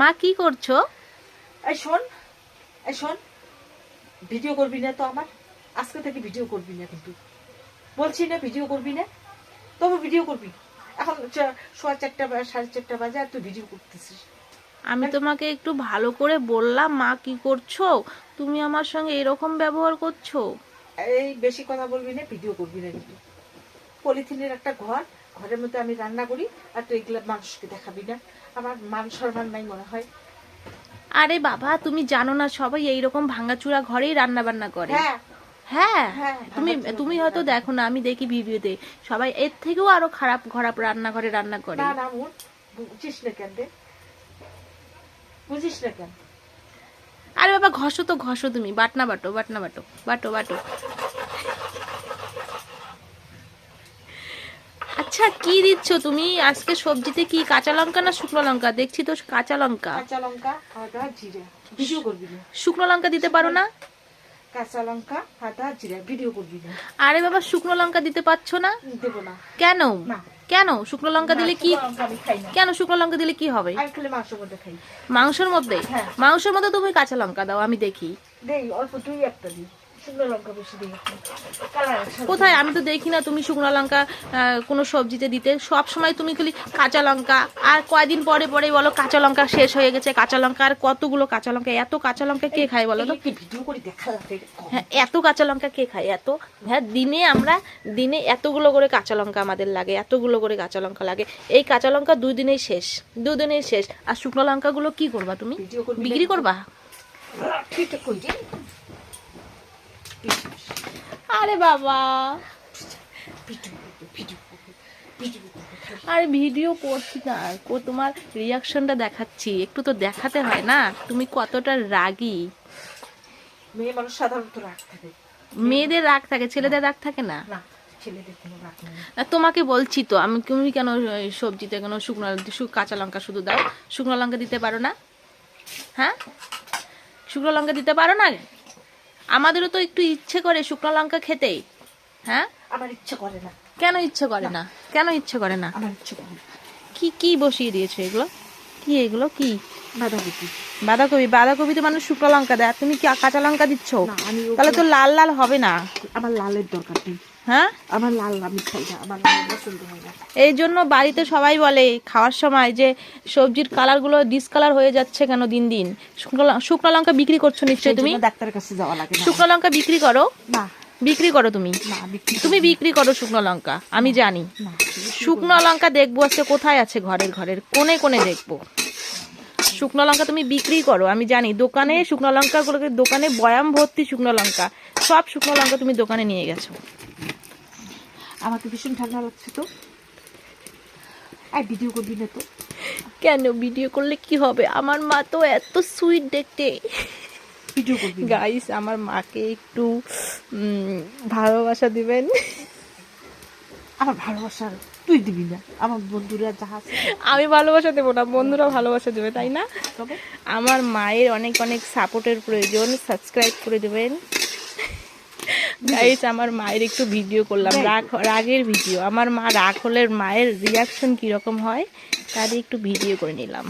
মা কি করছ? এই শোন এই শোন ভিডিও করবি না তো আমার? আজকে থেকে ভিডিও করবি না কিন্তু। বলছি না ভিডিও করবি না তবে ভিডিও করবি। এখন সোয়া চারটা সাড়ে চারটা বাজে আর তুই ভিডিও করতেছিস। আমি তোমাকে একটু ভালো করে বললাম মা কি করছ? তুমি আমার সঙ্গে এরকম ব্যবহার করছ? এই বেশি কথা বলবি না ভিডিও করবি না কিন্তু। পলিথিনের একটা ঘর ঘরের মধ্যে আমি রান্না করি আর তুই এগুলো মানুষকে দেখাবি না। আমার মান সম্মান নাই মনে হয়। আরে বাবা তুমি জানো না সবাই এইরকম ভাঙাচুরা ঘরেই রান্না বান্না করে। হ্যাঁ। হ্যাঁ হ্যাঁ, তুমি তুমি হয়তো দেখো না আমি দেখি ভিডিওতে। সবাই এর থেকেও আরও খারাপ খারাপ রান্নাঘরে রান্না করে। না না মন বুঝিস না কেন বুঝিস না কেন? আরে বাবা ঘষো তো ঘষো তুমি। বাটনা বাটো বাটনা বাটো বাটো বাটো। আচ্ছা কি দিচ্ছ তুমি? আজকে সবজিতে কি কাঁচা লঙ্কা না শুকনো লঙ্কা? দেখছি তো কাঁচা লঙ্কা। কাঁচা লঙ্কা আদা জিরে। ভিডিও করবি শুকনো লঙ্কা দিতে পারো না? কাঁচা লঙ্কা আদা জিরে ভিডিও করবি আরে বাবা শুকনো লঙ্কা দিতে পারছ না? দেবো না। কেন? কেন? শুকনো লঙ্কা দিলে কি কেন শুকনো লঙ্কা দিলে কি হবে? মাংসের মধ্যে হ্যাঁ। মাংসের মধ্যে তুমি কাঁচা লঙ্কা দাও আমি দেখি। দেই অল্প দুই একটা দিই। দিই কোথায়? আমি তো দেখি না তুমি শুকনো লঙ্কা কোনো সবজিতে দিতে। সব সময় তুমি খালি কাঁচা লঙ্কা। আর কয়দিন পরে পরে বলো কাঁচা লঙ্কা শেষ হয়ে গেছে। কাঁচা লঙ্কা আর কতগুলো কাঁচা লঙ্কা? এত কাঁচা লঙ্কা কে খায় বলো তো? হ্যাঁ এত কাঁচা লঙ্কা কে খায়? এত? হ্যাঁ দিনে আমরা দিনে এতগুলো করে কাঁচা লঙ্কা আমাদের লাগে এতগুলো করে কাঁচা লঙ্কা লাগে। এই কাঁচা লঙ্কা দুই দিনেই শেষ দুদিনেই শেষ। আর শুকনো লঙ্কাগুলো কি করবা তুমি? বিক্রি করবা? আরে বাবা। আরে ভিডিও করছি না। ও তোমার রিয়াকশনটা দেখাচ্ছি। একটু তো দেখাতে হয় না। তুমি কতটা রাগী। মেয়ে মানুষ সাধারণত রাগ থাকে। মেয়েদের রাগ থাকে ছেলেদের রাগ থাকে না? তোমাকে বলছি তো আমি তুমি কেন সবজিতে কেন শুকনো কাঁচা লঙ্কা শুধু দাও? শুকনো লঙ্কা দিতে পারো না? হ্যাঁ? শুকনো লঙ্কা দিতে পারো না? আমাদেরও তো একটু ইচ্ছে করে শুকনো লঙ্কা খেতে হ্যাঁ? আমার ইচ্ছে করে না। কেন ইচ্ছে করে না? কেন ইচ্ছে করে না? আমার ইচ্ছে করে না। কি কি বসিয়ে দিয়েছ এগুলো? কি এগুলো? কি? বাঁধাকপি। বাঁধাকপি? বাঁধাকপিতে মানুষ শুকনো লঙ্কা দেয়। আর তুমি কি কাঁচা লঙ্কা দিচ্ছ? তাহলে তো লাল লাল হবে না। আমার লালের দরকার নেই। হ্যাঁ? আমার লাল আমি খাই না আমার লাল পছন্দ হয় না। এই জন্য বাড়িতে সবাই বলে খাওয়ার সময় যে সবজির কালারগুলো ডিসকালার হয়ে যাচ্ছে কেন দিন দিন? শুকনো লঙ্কা বিক্রি করছ নিশ্চয়ই তুমি? ডাক্তারের কাছে যাওয়া লাগে শুকনো লঙ্কা বিক্রি করো? না। বিক্রি করো তুমি? তুমি বিক্রি করো শুকনো লঙ্কা আমি জানি। শুকনো লঙ্কা দেখব আজকে কোথায় আছে ঘরের ঘরের কোণে কোণে দেখব। শুকনো লঙ্কা তুমি বিক্রি করো আমি জানি। দোকানে শুকনো লঙ্কা দোকানে বয়াম ভর্তি শুকনো লঙ্কা সব শুকনো লঙ্কা তুমি দোকানে নিয়ে গেছো। আমার তো ভীষণ ঠান্ডা লাগছে তো। আর ভিডিও করবি না তো। কেন ভিডিও করলে কি হবে? আমার মা তো এত সুইট দেখতে। ভিডিও করবি গাইস আমার মাকে একটু ভালোবাসা দিবেন। আমার ভালোবাসা তুই দিবি না। আমার বন্ধুরা যাহা আছে। আমি ভালোবাসা দেবো না বন্ধুরা ভালোবাসা দেবে তাই না? আমার মায়ের অনেক অনেক সাপোর্টের প্রয়োজন। সাবস্ক্রাইব করে দেবেন। গাইস আমার মায়ের একটু ভিডিও করলাম রাগ রাগের ভিডিও। আমার মা রাগ হলে মায়ের রিয়াকশন কীরকম হয় তারই একটু ভিডিও করে নিলাম।